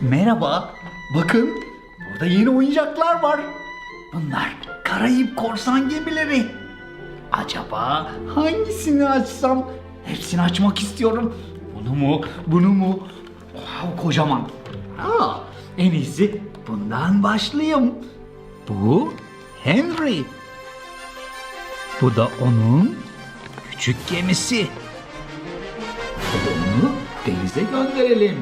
Merhaba. Bakın burada yeni oyuncaklar var. Bunlar Karayip korsan gemileri. Acaba hangisini açsam? Hepsini açmak istiyorum. Bunu mu? Bunu mu? Wow, kocaman. Aa, en iyisi bundan başlayayım. Bu Henry. Bu da onun küçük gemisi. Onu denize gönderelim.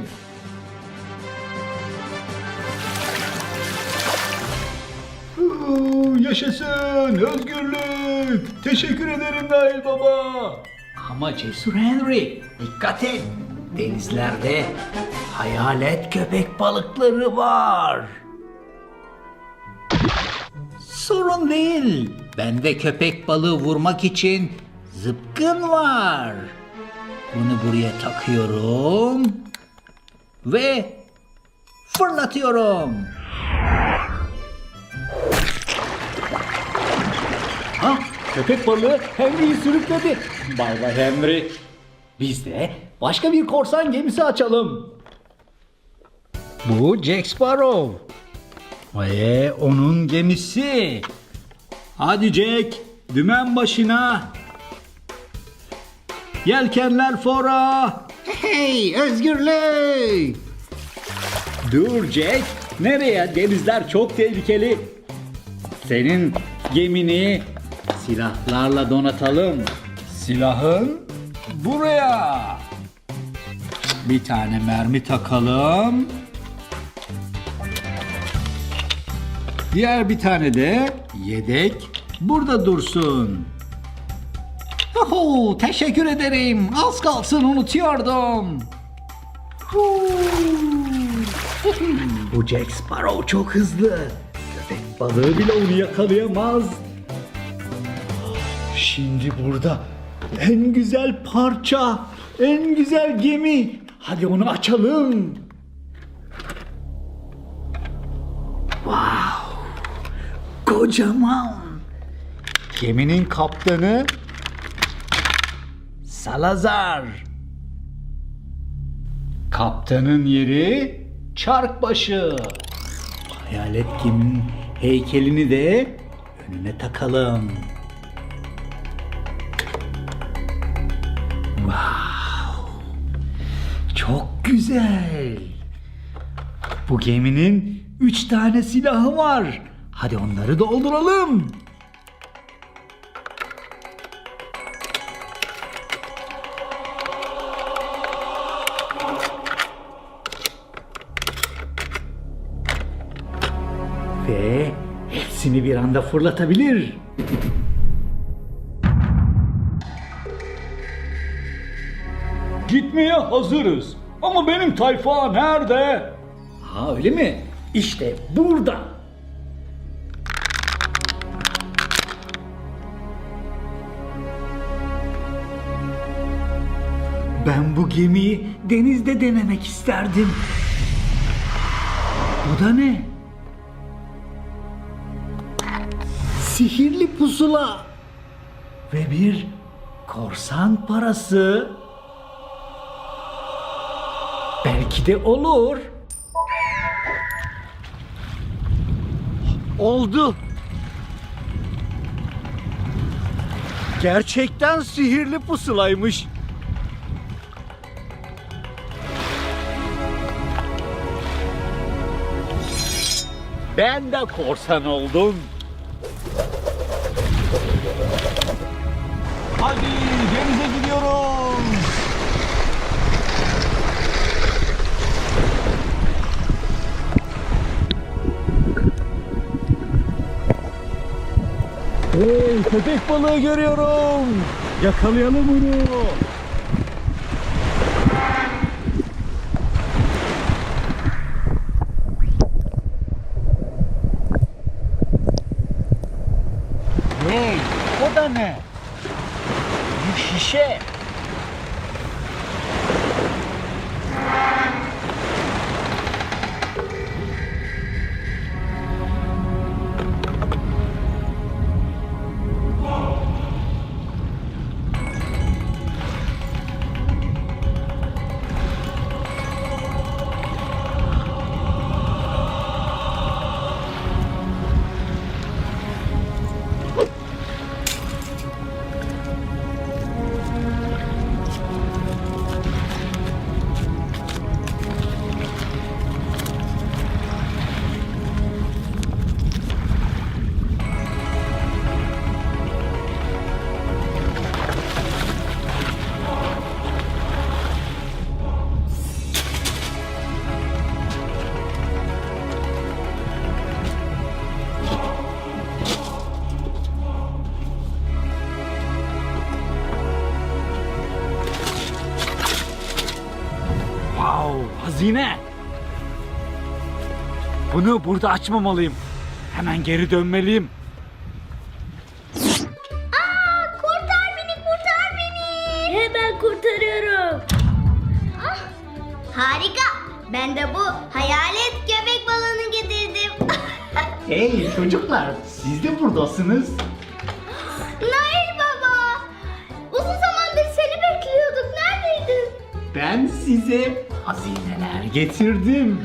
Yaşasın özgürlük. Teşekkür ederim Nail Baba. Ama Cesur Henry dikkat et. Denizlerde hayalet köpek balıkları var. Sorun değil. Bende köpek balığı vurmak için zıpkın var. Bunu buraya takıyorum ve fırlatıyorum. Köpek balığı Henry'yi sürükledi. Bay bay Henry. Biz de başka bir korsan gemisi açalım. Bu Jack Sparrow. Ve onun gemisi. Hadi Jack, dümen başına. Yelkenler fora. Hey, özgürlük. Dur Jack, nereye? Denizler çok tehlikeli. Senin gemini silahlarla donatalım. Silahın buraya. Bir tane mermi takalım. Diğer bir tane de yedek burada dursun. Oho, teşekkür ederim. Az kalsın unutuyordum. Bu Jack Sparrow çok hızlı. Köpek balığı bile onu yakalayamaz. Şimdi burada en güzel parça, en güzel gemi. Hadi onu açalım. Kocaman. Geminin kaptanı Salazar. Kaptanın yeri Çarkbaşı. Hayalet geminin heykelini de önüne takalım. Wow. Çok güzel. Bu geminin üç tane silahı var. Hadi onları dolduralım. Ve hepsini bir anda fırlatabilir. Gitmeye hazırız. Ama benim tayfa nerede? Ha öyle mi? İşte burada. Ben bu gemiyi denizde denemek isterdim. Bu da ne? Sihirli pusula ve bir korsan parası. Belki de olur. Oldu. Gerçekten sihirli pusulaymış. Ben de korsan oldum. Hadi denize gidiyoruz. Hey köpek balığı görüyorum. Yakalayalım onu. Hazine. Bunu burada açmamalıyım. Hemen geri dönmeliyim. Kurtar beni, kurtar beni. Hemen kurtarıyorum. Ah, harika. Ben de bu hayalet köpek balığını getirdim. Hey çocuklar siz de buradasınız. Nail baba. Uzun zamandır seni bekliyorduk. Neredeydin? Ben size hazineler getirdim.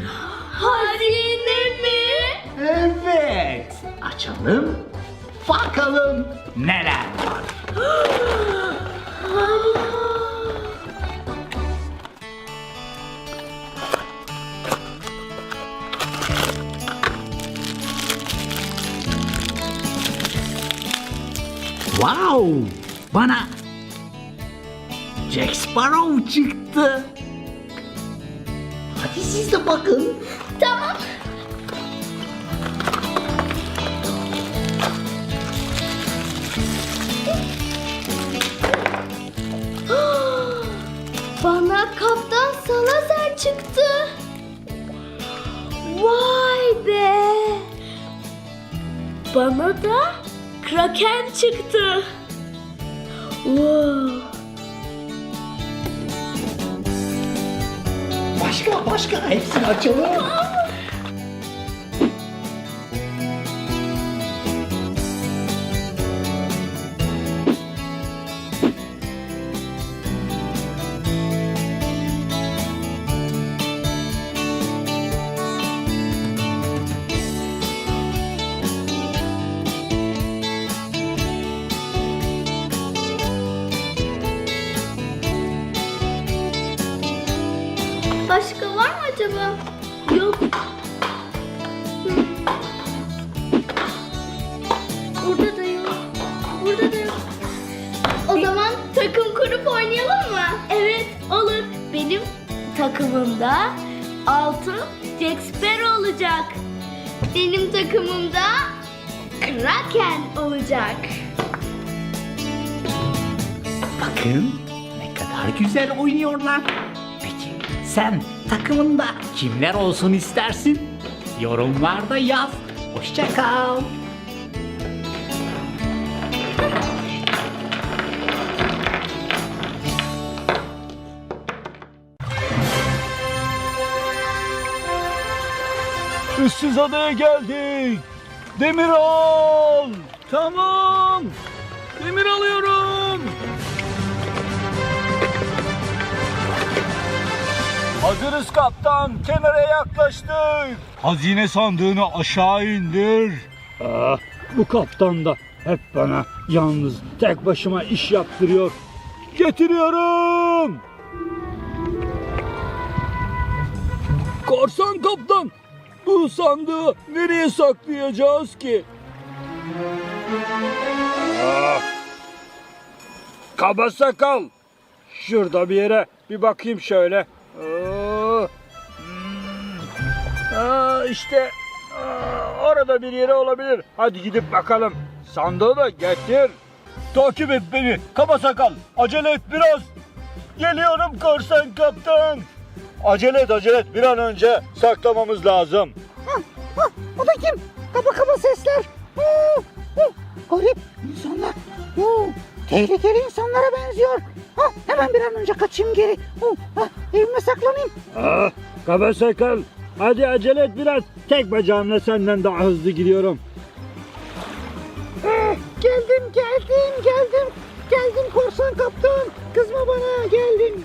Hazine mi? Evet. Açalım. Bakalım neler var. Wow! Bana Jack Sparrow çıktı. Siz de bakın. Tamam. Bana kaptan Salazar çıktı. Vay be. Bana da Kraken çıktı. Wow. Başka başka hepsini açalım. Başka var mı acaba? Yok. Hmm. Burada da yok. Burada da yok. O zaman takım kurup oynayalım mı? Evet olur. Benim takımımda altın Jack Sparrow olacak. Benim takımımda Kraken olacak. Bakın ne kadar güzel oynuyorlar. Sen takımında kimler olsun istersin? Yorumlarda yaz. Hoşça kal. Issız adaya geldik. Demir al. Tamam. Demir alıyorum. Hazırız kaptan. Kenara yaklaştık. Hazine sandığını aşağı indir. Ah, bu kaptan da hep bana yalnız tek başıma iş yaptırıyor. Getiriyorum. Korsan kaptan, bu sandığı nereye saklayacağız ki? Ah. Kaba sakal. Şurada bir yere bir bakayım şöyle. Aa, işte orada bir yere olabilir. Hadi gidip bakalım. Sandığı da getir. Takip et beni. Kaba sakal. Acele et biraz. Geliyorum korsan kaptan. Acele et acele et. Bir an önce saklamamız lazım. O da kim? Kaba kaba sesler. Oo, oo, garip insanlar. Oo, tehlikeli insanlara benziyor. Ha, hemen bir an önce kaçayım geri. Oo, ha, evime saklanayım. Ah, kaba sakal. Hadi acele et biraz. Tek bacağımla senden daha hızlı gidiyorum. Eh, geldim geldim geldim. Geldim korsan kaptan. Kızma bana geldim.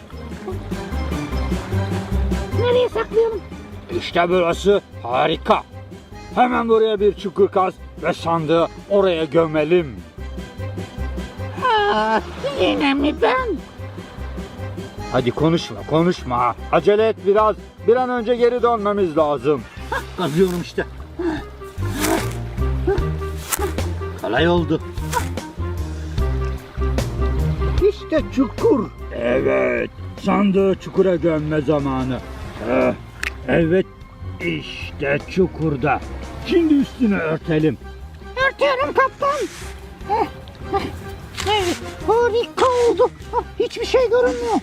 Nereye saklayalım? İşte burası harika. Hemen buraya bir çukur kaz ve sandığı oraya gömelim. Aa, yine mi ben? Hadi konuşma konuşma. Acele et biraz. Bir an önce geri dönmemiz lazım. Kazıyorum işte. Kolay oldu. İşte çukur. Evet. Sandığı çukura gömme zamanı. Eh, Evet. işte çukurda. Şimdi üstünü örtelim. Örtüyorum kaptan. Eh, eh, Evet, harika oldu. Ah, Hiçbir şey görünmüyor.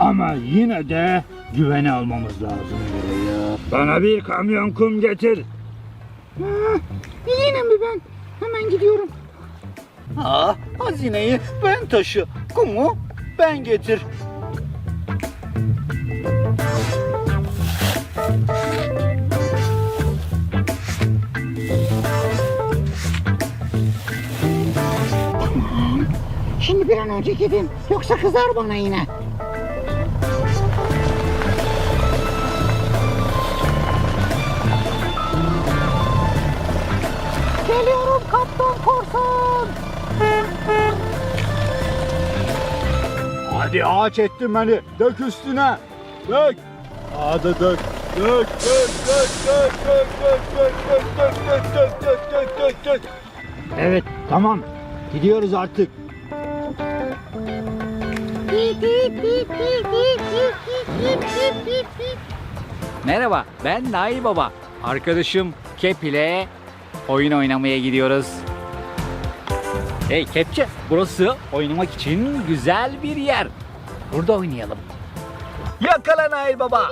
Ama yine de güvene almamız lazım burayı. Bana bir kamyon kum getir. Yine mi ben? Hemen gidiyorum. Aa, hazineyi ben taşı. Kumu ben getir. Şimdi bir an önce gideyim. Yoksa kızar bana yine. Kaptan korsan. Hadi ağaç ettin beni. Dök üstüne. Dök. Hadi dök. Dök, dök, dök, dök, dök, dök, dök, dök, dök, dök, dök, dök, dök, dök, dök. Evet, tamam. Gidiyoruz artık. Merhaba, ben Nail Baba. Arkadaşım Kep ile oyun oynamaya gidiyoruz. Hey Kepçe, burası oynamak için güzel bir yer. Burada oynayalım. Yakala Nail Baba.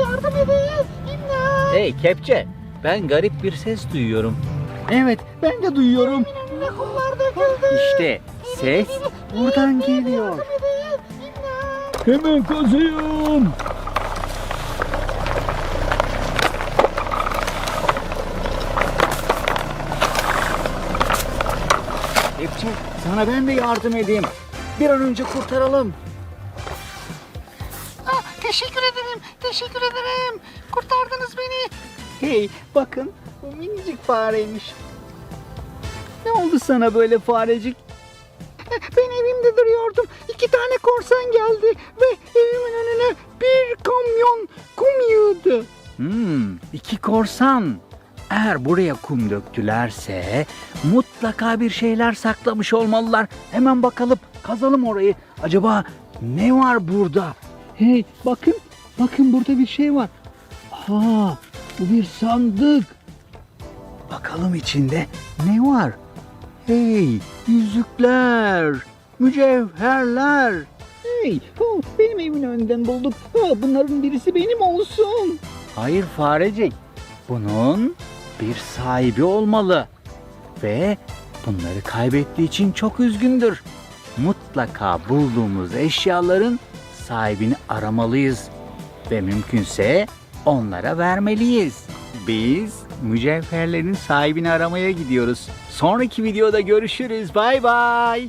Yardım edin. İmdat. Hey Kepçe, ben garip bir ses duyuyorum. Evet, ben de duyuyorum. İşte ses buradan geliyor. Hemen kazıyorum. Kepçe, sana ben de yardım edeyim. Bir an önce kurtaralım. Ah, teşekkür ederim. Teşekkür ederim. Kurtardınız beni. Hey, bakın bu minicik fareymiş. Ne oldu sana böyle farecik? Ben evimde duruyordum. İki tane korsan geldi ve evimin önüne bir kamyon kum yığdı. Hmm, iki korsan. Eğer buraya kum döktülerse mutlaka bir şeyler saklamış olmalılar. Hemen bakalım, kazalım orayı. Acaba ne var burada? Hey, bakın, bakın burada bir şey var. Ha, bu bir sandık. Bakalım içinde ne var? Hey, yüzükler, mücevherler. Hey, oh, benim evimin önünden bulduk. Oh, bunların birisi benim olsun. Hayır farecik. Bunun bir sahibi olmalı. Ve bunları kaybettiği için çok üzgündür. Mutlaka bulduğumuz eşyaların sahibini aramalıyız. Ve mümkünse onlara vermeliyiz. Biz mücevherlerin sahibini aramaya gidiyoruz. Sonraki videoda görüşürüz. Bay bay.